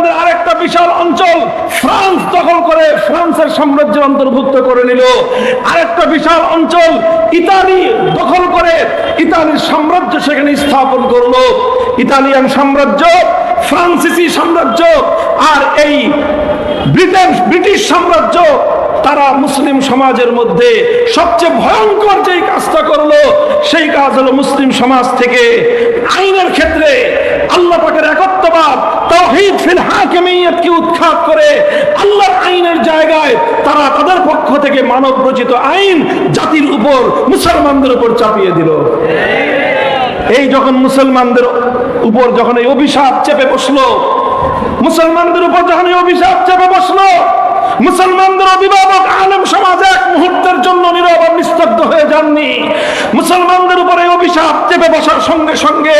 মুসলমানদের আরেকটা বিশাল অঞ্চল, ফ্রান্স দখল করে ফ্রান্সের সাম্রাজ্যের অন্তর্ভুক্ত করে নিল। আরেকটা বিশাল অঞ্চল, ইতালি দখল করে ইতালির সাম্রাজ্য সেখানে স্থাপন করল। ইতালিয়ান সাম্রাজ্য, ফ্রান্সিসি সাম্রাজ্য, আর এই ব্রিটেন, ব্রিটিশ সাম্রাজ্য, তারা মুসলিম সমাজের মধ্যে সবচেয়ে ভয়ঙ্কর যেই কাজটা করল, সেই কাজ হলো মুসলিম সমাজ থেকে আইনের ক্ষেত্রে আল্লাহ পাকের একত্ববাদ মুসলমানদের মুসলমানদের উপর যখন এই অভিশাপ চেপে বসল, মুসলমানদের উপর যখন এই অভিশাপ চেপে বসল, মুসলমানদের অভিভাবক আলেম সমাজ এক মুহূর্তের জন্য নীরব নিস্তব্ধ হয়ে যাননি। মুসলমানদের উপরে অভিশাপ চেপে বসার সঙ্গে সঙ্গে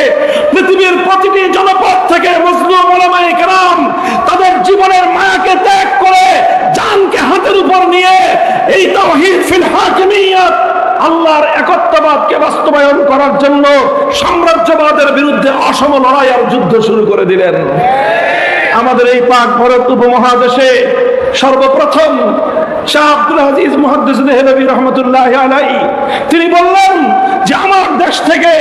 পৃথিবীর প্রতিটি জনপদ থেকে মুসলিম ওলামায়ে কেরাম তাদের জীবনের মায়াকে ত্যাগ করে জানকে হাতের উপর নিয়ে এই তাওহীদ ফিল হাকিমিয়াত আল্লাহর একত্ববাদকে বাস্তবায়ন করার জন্য সাম্রাজ্যবাদের বিরুদ্ধে অসম লড়াই আর যুদ্ধ শুরু করে দিলেন। আমাদের এই পাক ভারত উপমহাদেশে সর্বপ্রথম শাহ আব্দুল হাজিজ তিনি বললেন যে আমার দেশ থেকে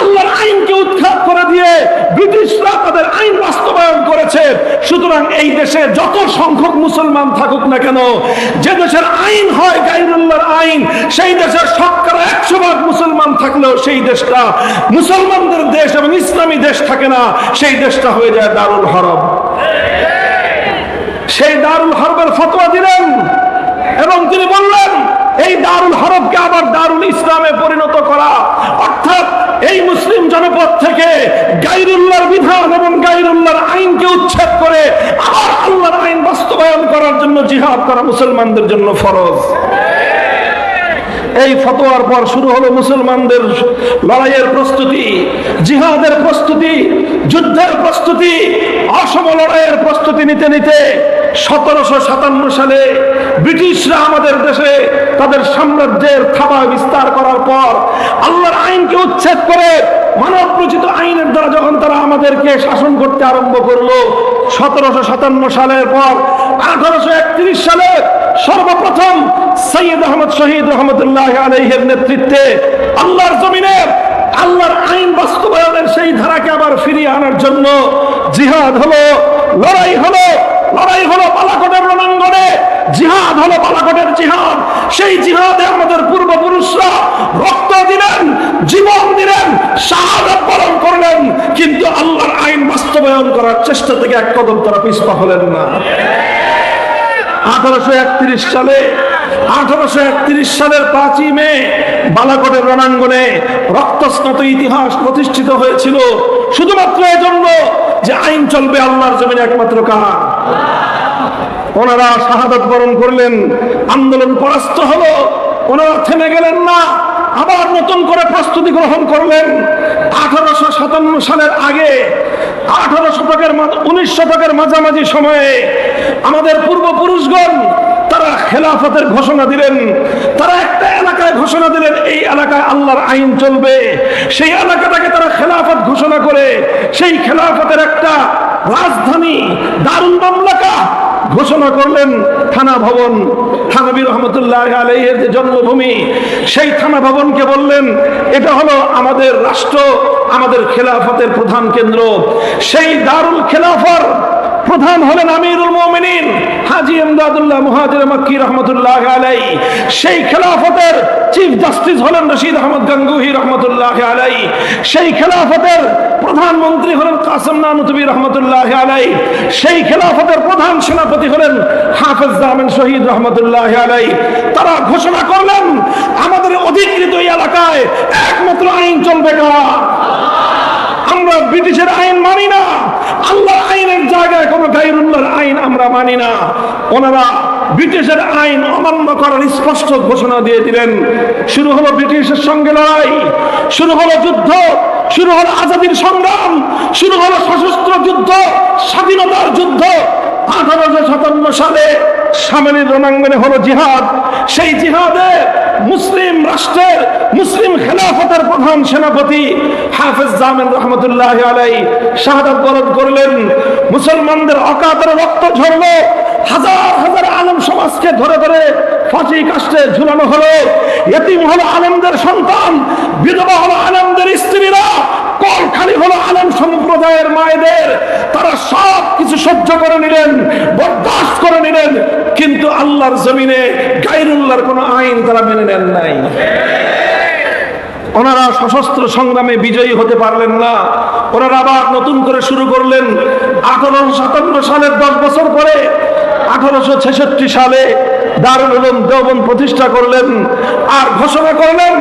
আল্লাহর আইনকে উৎখাত করে দিয়ে ব্রিটিশরা তাদের আইন বাস্তবায়ন করেছে। সুতরাং এই দেশে যত সংখ্যক মুসলমান থাকুক না কেন, যে দেশের আইন হয় গাইরুল্লাহর আইন, সেই দেশের শতকরা একশো ভাগ মুসলমান থাকলেও সেই দেশটা মুসলমানদের দেশ এবং ইসলামী দেশ থাকে না, সেই দেশটা হয়ে যায় দারুল হরব। সেই দারুল হরবের ফতোয়া দিলেন এবং তিনি বললেন, এই দারুল হরবকে আবার দারুল ইসলামে পরিণত করা। অর্থাৎ এই মুসলিম জনপদ থেকে গাইরুল্লাহর বিধান এবং গাইরুল্লাহর আইনকে উচ্ছেদ করে আবার আল্লাহর আইন বাস্তবায়ন করার জন্য জিহাদ করা মুসলমানদের জন্য ফরজ। এই ফতোয়ার পর শুরু হলো মুসলমানদের লড়াইয়ের প্রস্তুতি, জিহাদের প্রস্তুতি, যুদ্ধের প্রস্তুতি অসম লড়াইয়ের প্রস্তুতি নিতে নিতে সতেরোশো সাতান্ন সালে ব্রিটিশরা আমাদের দেশে তাদের সাম্রাজ্যের থাবা বিস্তার করার পর আল্লাহর আইনকে উচ্ছেদ করে মানব রচিত আইনের দ্বারা যখন তারা আমাদেরকে শাসন করতে আরম্ভ করল, সতেরোশো সাতান্ন সালের পর আঠারোশো একত্রিশ সালে সর্বপ্রথম সৈয়দ আহমদ শহীদ রহমতুল্লাহ আলহের নেতৃত্বে আল্লাহর জমিনে আল্লাহর আইন বাস্তবায়নের সেই ধারাকে আবার ফিরিয়ে আনার জন্য জিহাদ হলো, লড়াই হলো জিহাদ হলো বালাকোটের জিহাদ। সেই জিহাদে আমাদের পূর্বপুরুষরা রক্ত দিলেন, জীবন দিলেন, শাহাদত বরণ করলেন। কিন্তু আল্লাহর আইন বাস্তবায়ন করার চেষ্টা থেকে এক কদম তারা পিছপা হলেন না। আঠারোশো একত্রিশ সালে, আঠারোশো একত্রিশ সালের পাঁচই মে বালাকোটের রণাঙ্গনে রক্তস্নাত ইতিহাস প্রতিষ্ঠিত হয়েছিল। শুধুমাত্র এজন্য যে আইন চলবে আল্লাহর জমিনে একমাত্র কার ওনারা শাহাদত বরণ করলেন, আন্দোলন পরাস্ত হলো, ওনারা থেমে গেলেন না, আবার নতুন করে প্রস্তুতি গ্রহণ করলেন। আঠারোশো সাতান্ন সালের আগে আঠারো শতকের উনিশ শতকের মাঝামাঝি সময়ে আমাদের পূর্বপুরুষগণ, তারা খেলাফতের ঘোষণা দিলেন। তারা একটা এলাকায় ঘোষণা দিলেন, এই এলাকায় আল্লাহর আইন চলবে। সেই এলাকাটাকে তারা খেলাফত ঘোষণা করে, সেই খেলাফতের একটা রাজধানী, দারুল মামলাকা ঘোষণা করলেন থানা ভবন। থানবী রহমতুল্লাহ আলহের যে জন্মভূমি, সেই থানা ভবনকে বললেন, এটা হলো আমাদের রাষ্ট্র, আমাদের খেলাফতের প্রধান কেন্দ্র। সেই দারুল খেলাফর প্রধান হলেন আমিরুল মোমিনিন হাজি এমদাদুল্লাহ মুহাজির মাক্কি রহমতুল্লাহ আলাই। সেই খেলাফতের চিফ জাস্টিস হলেন রশিদ আহমদ গঙ্গুহি রহমতুল্লাহ আলাই। সেই খেলাফতের প্রধানমন্ত্রী হলেন কাসম নানুতবি রহমতুল্লাহ আলাই। সেই খেলাফতের প্রধান সেনাপতি হলেন হাফেজ জামেন শহীদ রহমতুল্লাহ আলাই। তারা ঘোষণা করলেন, আমাদের অধিকৃত এলাকায় একমাত্র আইন চলবে কারা আমরা ব্রিটিশের আইন মানি না। আল্লাহ আইনের জায়গায় কোনো গাইরুল্লাহর আইন আমরা মানি না। ওনারা ব্রিটিশের আইন অমান্য করার স্পষ্ট ঘোষণা দিয়ে দিলেন। শুরু হলো ব্রিটিশের সঙ্গে লড়াই, শুরু হলো যুদ্ধ, শুরু হলো আজাদির সংগ্রাম, শুরু হলো সশস্ত্র যুদ্ধ, স্বাধীনতার যুদ্ধ। আঠারোশো সাতান্ন সালে সামনের রণাঙ্গনে হলো জিহাদ। সেই জিহাদে মুসলিম রাষ্ট্রের মুসলিম খেলাফতের প্রধান সেনাপতি হাফেজ জামেন রহমতুল্লাহ আলাই শাহাদাত বরণ করলেন। মুসলমানদের অকাতরে রক্ত ঝরলো। হাজার হাজার আলম সমাজকে ধরে ধরে ফাঁসি কাষ্টে ঝুলানো হলো। এতিম হলো আনন্দের সন্তান, বিধবা হলো আনন্দের স্ত্রীরা, কল খালি হলো আলম সম্প্রদায়ের মায়েদের। তারা সব কিছু সহ্য করে নিলেন, বরদাস্ত করে নিলেন, কিন্তু আল্লাহর জমিনে গাইরুল্লাহর কোনো আইন তারা মেনে নেন নাই। ওনারা সশস্ত্র সংগ্রামে বিজয়ী হতে পারলেন না। ওনারা আবার নতুন করে শুরু করলেন। আঠারোশো সাতান্ন সালের দশ বছর পরে, আঠারোশো ছেষট্টি সালে দারুল উলুম দেওবন প্রতিষ্ঠা করলেন আর ঘোষণা করলেন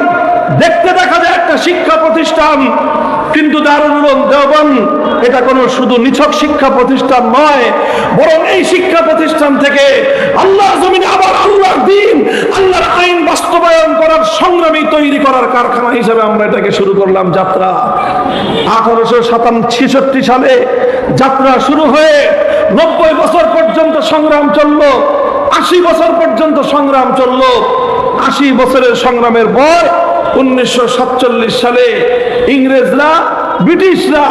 দেখতে দেখা যায় একটা শিক্ষা প্রতিষ্ঠান, কিন্তু দারুল দেওবন এটা কোনো শুধু নিছক শিক্ষা প্রতিষ্ঠান নয়, বরং এই শিক্ষা প্রতিষ্ঠান থেকে আল্লাহ জমিনে আবার আল্লাহর দিন, আল্লাহর আইন বাস্তবায়ন করার সংগ্রামী তৈরি করার কারখানা হিসেবে আমরা এটাকে শুরু করলাম যাত্রা। আঠারোশো সাতান্ন ছেষট্টি সালে যাত্রা শুরু হয়ে নব্বই বছর পর্যন্ত সংগ্রাম চলল, আশি বছর পর্যন্ত সংগ্রাম চলল। আশি বছরের সংগ্রামের পর উনিশশো সাতচল্লিশ সালে ইংরেজরা, ব্রিটিশরা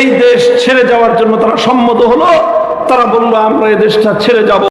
এই দেশ ছেড়ে যাওয়ার জন্য তারা সম্মত হলো। তারা বলল, আমরা এই দেশটা ছেড়ে যাব।